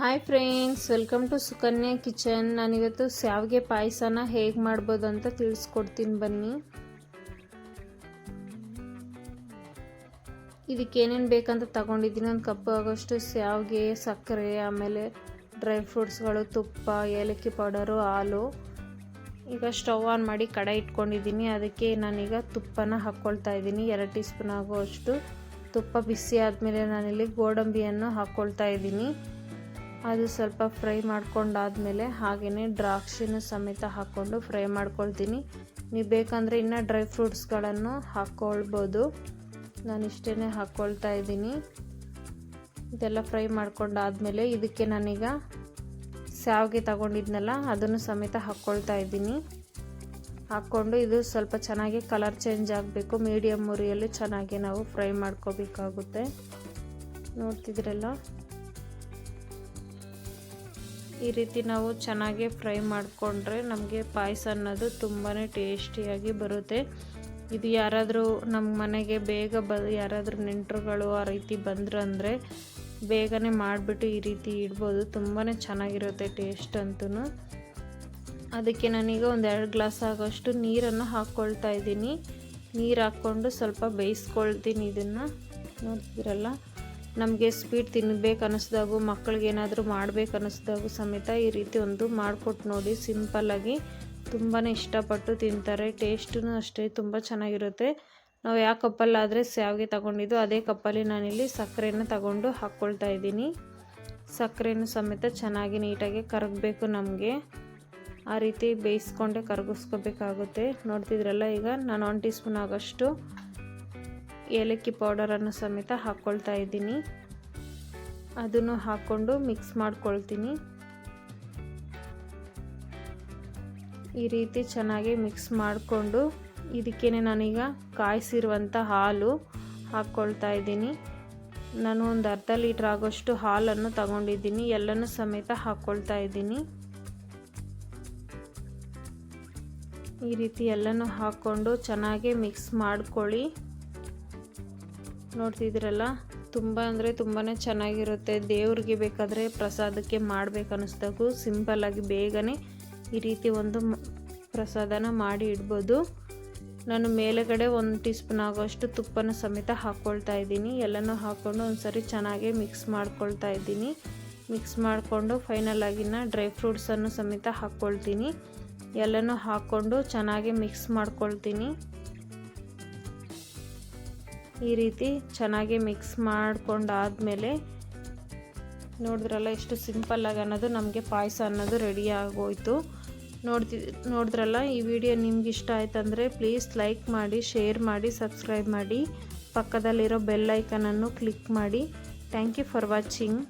Hi friends welcome to Sukanya kitchen ನಾನಿವತ್ತು ಶಾವಿಗೆ ಪಾಯಸನ ಹೇಗೆ ಮಾಡ್ಬೋದು ಅಂತ ತಿಳಿಸ್ಕೊಡ್ತೀನಿ ಬನ್ನಿ. ಇದಕ್ಕೆ ಏನೇನು ಬೇಕಂತ ತಗೊಂಡಿದ್ದೀನಿ. ಒಂದು ಕಪ್ಪು ಆಗೋಷ್ಟು ಶಾವಿಗೆ ಸಕ್ಕರೆ, ಆಮೇಲೆ ಡ್ರೈ ಫ್ರೂಟ್ಸ್ಗಳು ತುಪ್ಪ, ಏಲಕ್ಕಿ ಪೌಡರು ಹಾಲು. ಈಗ ಸ್ಟವ್ ಆನ್ ಮಾಡಿ ಕಡೆ ಇಟ್ಕೊಂಡಿದ್ದೀನಿ. ಅದಕ್ಕೆ ನಾನೀಗ ತುಪ್ಪನ ಹಾಕ್ಕೊಳ್ತಾ ಇದ್ದೀನಿ. ಎರಡು ಟೀ ಸ್ಪೂನ್ ಆಗುವಷ್ಟು ತುಪ್ಪ ಬಿಸಿ ಆದಮೇಲೆ ನಾನಿಲ್ಲಿ ಗೋಡಂಬಿಯನ್ನು ಹಾಕ್ಕೊಳ್ತಾ ಇದ್ದೀನಿ. ಅದು ಸ್ವಲ್ಪ ಫ್ರೈ ಮಾಡ್ಕೊಂಡಾದಮೇಲೆ ಹಾಗೆಯೇ ದ್ರಾಕ್ಷಿನೂ ಸಮೇತ ಹಾಕ್ಕೊಂಡು ಫ್ರೈ ಮಾಡ್ಕೊಳ್ತೀನಿ. ನೀವು ಬೇಕಂದರೆ ಇನ್ನು ಡ್ರೈ ಫ್ರೂಟ್ಸ್ಗಳನ್ನು ಹಾಕ್ಕೊಳ್ಬೋದು. ನಾನು ಇಷ್ಟೇ ಹಾಕ್ಕೊಳ್ತಾ ಇದ್ದೀನಿ. ಇದೆಲ್ಲ ಫ್ರೈ ಮಾಡ್ಕೊಂಡಾದಮೇಲೆ ಇದಕ್ಕೆ ನಾನೀಗ ಶಾವಿಗೆ ತಗೊಂಡಿದ್ನಲ್ಲ, ಅದನ್ನು ಸಮೇತ ಹಾಕ್ಕೊಳ್ತಾ ಇದ್ದೀನಿ. ಹಾಕ್ಕೊಂಡು ಇದು ಸ್ವಲ್ಪ ಚೆನ್ನಾಗಿ ಕಲರ್ ಚೇಂಜ್ ಆಗಬೇಕು. ಮೀಡಿಯಮ್ ಉರಿಯಲ್ಲಿ ಚೆನ್ನಾಗಿ ನಾವು ಫ್ರೈ ಮಾಡ್ಕೋಬೇಕಾಗುತ್ತೆ. ನೋಡ್ತಿದ್ರಲ್ಲ ಈ ರೀತಿ ನಾವು ಚೆನ್ನಾಗಿ ಫ್ರೈ ಮಾಡಿಕೊಂಡ್ರೆ ನಮಗೆ ಪಾಯಸ ಅನ್ನೋದು ತುಂಬಾ ಟೇಸ್ಟಿಯಾಗಿ ಬರುತ್ತೆ. ಇದು ಯಾರಾದರೂ ನಮ್ಮ ಮನೆಗೆ ಬೇಗ ಬ, ಯಾರಾದರೂ ನೆಂಟರುಗಳು ಆ ರೀತಿ ಬಂದರು ಬೇಗನೆ ಮಾಡಿಬಿಟ್ಟು ಈ ರೀತಿ ಇಡ್ಬೋದು. ತುಂಬಾ ಚೆನ್ನಾಗಿರುತ್ತೆ ಟೇಸ್ಟ್ ಅಂತೂ ಅದಕ್ಕೆ ನಾನೀಗ ಒಂದು ಎರಡು ಗ್ಲಾಸ್ ಆಗೋಷ್ಟು ನೀರನ್ನು ಹಾಕ್ಕೊಳ್ತಾ ಇದ್ದೀನಿ. ನೀರು ಹಾಕ್ಕೊಂಡು ಸ್ವಲ್ಪ ಬೇಯಿಸ್ಕೊಳ್ತೀನಿ ಇದನ್ನು. ನೋಡ್ತಿರಲ್ಲ? ನಮಗೆ ಸ್ವೀಟ್ ತಿನ್ನಬೇಕು ಅನ್ನಿಸ್ದಾಗು ಮಕ್ಕಳಿಗೆ ಏನಾದರೂ ಮಾಡಬೇಕು ಅನ್ನಿಸ್ದಾಗು ಸಮೇತ ಈ ರೀತಿ ಒಂದು ಮಾಡಿಕೊಟ್ಟು ನೋಡಿ ಸಿಂಪಲ್ಲಾಗಿ ತುಂಬಾ ಇಷ್ಟಪಟ್ಟು ತಿಂತಾರೆ. ಟೇಸ್ಟೂ ಅಷ್ಟೇ ತುಂಬ ಚೆನ್ನಾಗಿರುತ್ತೆ. ನಾವು ಯಾವ ಕಪ್ಪಲ್ಲಾದರೆ ಸ್ಯಾವಿಗೆ ತಗೊಂಡಿದ್ದು, ಅದೇ ಕಪ್ಪಲ್ಲಿ ನಾನಿಲ್ಲಿ ಸಕ್ಕರೆನ ತಗೊಂಡು ಹಾಕ್ಕೊಳ್ತಾ ಇದ್ದೀನಿ. ಸಕ್ಕರೆನೂ ಸಮೇತ ಚೆನ್ನಾಗಿ ನೀಟಾಗಿ ಕರಗಬೇಕು ನಮಗೆ. ಆ ರೀತಿ ಬೇಯಿಸ್ಕೊಂಡೆ ಕರಗಿಸ್ಕೋಬೇಕಾಗುತ್ತೆ. ನೋಡ್ತಿದ್ರಲ್ಲ ಈಗ, ನಾನು ಒನ್ ಟೀ ಸ್ಪೂನ್ ಆಗೋಷ್ಟು ಏಲಕ್ಕಿ ಪೌಡರನ್ನು ಸಮೇತ ಹಾಕ್ಕೊಳ್ತಾ ಇದ್ದೀನಿ. ಅದನ್ನು ಹಾಕ್ಕೊಂಡು ಮಿಕ್ಸ್ ಮಾಡ್ಕೊಳ್ತೀನಿ. ಈ ರೀತಿ ಚೆನ್ನಾಗಿ ಮಿಕ್ಸ್ ಮಾಡಿಕೊಂಡು ಇದಕ್ಕೇ ನಾನೀಗ ಕಾಯಿಸಿರುವಂಥ ಹಾಲು ಹಾಕ್ಕೊಳ್ತಾ ಇದ್ದೀನಿ. ನಾನು ಒಂದು ಅರ್ಧ ಲೀಟ್ರ್ ಆಗೋಷ್ಟು ಹಾಲನ್ನು ತಗೊಂಡಿದ್ದೀನಿ. ಎಲ್ಲನೂ ಸಮೇತ ಹಾಕ್ಕೊಳ್ತಾ ಇದ್ದೀನಿ. ಈ ರೀತಿ ಎಲ್ಲನೂ ಹಾಕ್ಕೊಂಡು ಚೆನ್ನಾಗಿ ಮಿಕ್ಸ್ ಮಾಡ್ಕೊಳ್ಳಿ. ನೋಡ್ತಿದ್ದೀರಲ್ಲ, ತುಂಬ ಅಂದರೆ ತುಂಬಾ ಚೆನ್ನಾಗಿರುತ್ತೆ. ದೇವ್ರಿಗೆ ಬೇಕಾದರೆ ಪ್ರಸಾದಕ್ಕೆ ಮಾಡಬೇಕು ಅನ್ನಿಸ್ದಾಗೂ ಸಿಂಪಲ್ಲಾಗಿ ಬೇಗನೆ ಈ ರೀತಿ ಒಂದು ಪ್ರಸಾದನ ಮಾಡಿ ಇಡ್ಬೋದು. ನಾನು ಮೇಲೆಗಡೆ ಒಂದು ಟೀ ಸ್ಪೂನ್ ಆಗೋಷ್ಟು ತುಪ್ಪನ ಸಮೇತ ಹಾಕ್ಕೊಳ್ತಾ ಇದ್ದೀನಿ. ಎಲ್ಲನೂ ಹಾಕ್ಕೊಂಡು ಒಂದು ಸರಿ ಚೆನ್ನಾಗಿ ಮಿಕ್ಸ್ ಮಾಡ್ಕೊಳ್ತಾ ಇದ್ದೀನಿ. ಮಿಕ್ಸ್ ಮಾಡಿಕೊಂಡು ಫೈನಲ್ ಆಗಿನ ಡ್ರೈ ಫ್ರೂಟ್ಸನ್ನು ಸಮೇತ ಹಾಕ್ಕೊಳ್ತೀನಿ ಎಲ್ಲನೂ ಹಾಕ್ಕೊಂಡು ಚೆನ್ನಾಗಿ ಮಿಕ್ಸ್ ಮಾಡ್ಕೊಳ್ತೀನಿ. ಈ ರೀತಿ ಚೆನ್ನಾಗಿ ಮಿಕ್ಸ್ ಮಾಡಿಕೊಂಡಾದಮೇಲೆ ನೋಡಿದ್ರಲ್ಲ ಎಷ್ಟು ಸಿಂಪಲ್ಲಾಗಿ ಅನ್ನೋದು, ನಮಗೆ ಪಾಯಸ ಅನ್ನೋದು ರೆಡಿ ಆಗೋಯ್ತು. ನೋಡ್ತಿ, ನೋಡಿದ್ರಲ್ಲ, ಈ ವಿಡಿಯೋ ನಿಮ್ಗೆ ಇಷ್ಟ ಆಯ್ತಂದರೆ ಪ್ಲೀಸ್ ಲೈಕ್ ಮಾಡಿ, ಶೇರ್ ಮಾಡಿ, ಸಬ್ಸ್ಕ್ರೈಬ್ ಮಾಡಿ. ಪಕ್ಕದಲ್ಲಿರೋ ಬೆಲ್ ಐಕನನ್ನು ಕ್ಲಿಕ್ ಮಾಡಿ. Thank you for watching.